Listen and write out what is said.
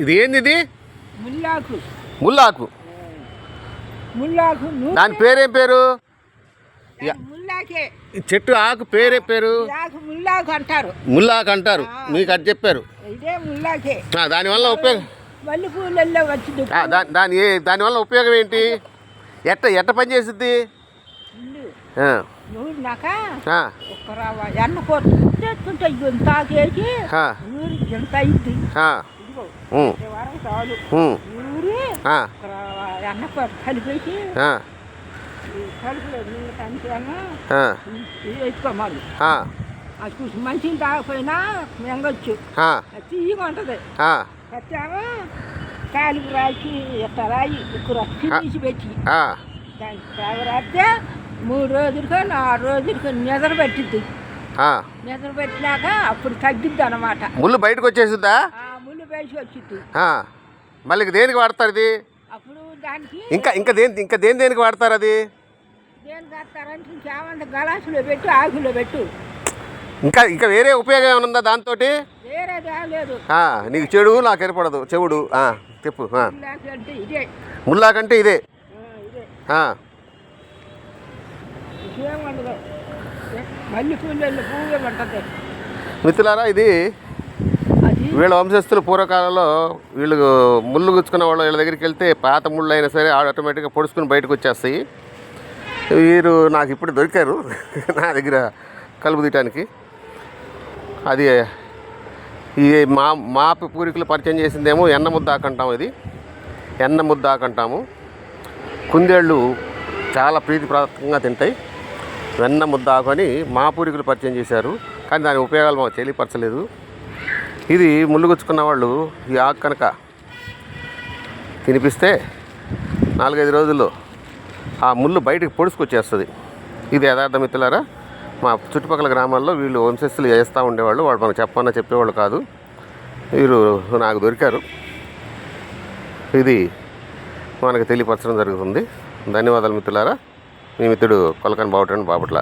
ఇది ఏంది ఇది? ముల్లాకు. ముల్లాకు. ముల్లాకు దాని పేరేం పేరు? చెట్టు ఆకు పేరే పేరు? ముల్లాకు అంటారు. ముల్లాకు అంటారు. మీకు అది చెప్పారు. దానివల్ల ఉపయోగం దాని దానివల్ల ఉపయోగం ఏంటి? ఎట్ట ఎట్ట పని చేసిద్ది? ఆ, నూరినాక ఆ, ఒక్క రావ. ఎన్న కొట్టుకుంటే ఇంత ఆకేసి ఊరి ఇంత అయింది. చాలు. ఊరి ఎన్న కొట్టు కలిపేసి కలుపులో నీళ్ళు కంచాను అది చూసి మంచిని తాగపోయినా మెంగొచ్చు. తీయగా ఉంటుంది. కచ్చాము కాలికి రాసి రాయి ఉక్కుర తీసి పెట్టి. దానికి మూడు రోజులకో నాలుగు రోజులకో నిద్ర పెట్టిద్ది. ఆ. నిద్ర పెట్టినాక అప్పుడు తగ్గిద్ది అనమాట ముళ్ళు బయటకు వచ్చేసిద్దా? ముళ్ళు వచ్చిద్ది. ఆ. మళ్ళీ దేనికి వాడతారు ఇది? అప్పుడు దానికి ఇంకా ఇంకా దేని ఇంకా దేని దేనికి వాడతారు అది? దేనికి వేస్తారంటే ఇంకేమంటే గలాసులో పెట్టు ఆకులో పెట్టు. ఇంకా ఇంకా వేరే ఉపయోగం ఏమైనా ఉందా దాంతో నీకు చెడు నాకు ఏర్పడదు. చెవుడు చెప్పు ముల్లాకంటే ఇదే. పువ్వే మిత్రులారా ఇది వీళ్ళ వంశస్థులు పూర్వకాలంలో వీళ్ళు ముళ్ళు గుచ్చుకున్న వాళ్ళు వీళ్ళ దగ్గరికి వెళ్తే పాత ముళ్ళు అయినా సరే ఆటోమేటిక్గా పొడుచుకుని బయటకు వచ్చేస్తాయి. వీరు నాకు ఇప్పుడు దొరికారు నా దగ్గర కలుపు తీయటానికి. అది ఈ మా మా పూర్వీకులు పరిచయం చేసిందేమో ఎన్న ముద్దాకు అంటాం ఇది. ఎన్న ముద్దాకు అంటాము కుందేళ్ళు చాలా ప్రీతిప్రాతంగా తింటాయి. వెన్న ముద్దాకు అని మా పూర్వీకులు పరిచయం చేశారు. కానీ దాని ఉపయోగాలు మాకు తెలియపరచలేదు. ఇది ముళ్ళుగుచ్చుకున్న వాళ్ళు ఈ ఆకు కనుక తినిపిస్తే నాలుగైదు రోజుల్లో ఆ ముళ్ళు బయటకు పొడుచుకొచ్చేస్తుంది ఇది యథార్థ మిత్రులారా మా చుట్టుపక్కల గ్రామాల్లో వీళ్ళు వంశస్థులు చేస్తూ ఉండేవాళ్ళు. వాళ్ళు మనకు చెప్పన్నా చెప్పేవాళ్ళు కాదు. వీరు నాకు దొరికారు. ఇది మనకు తెలియపరచడం జరుగుతుంది. ధన్యవాదాలు మిత్రులారా. మీ మిత్రుడు కొలకని బావుటన్ బాపట్ల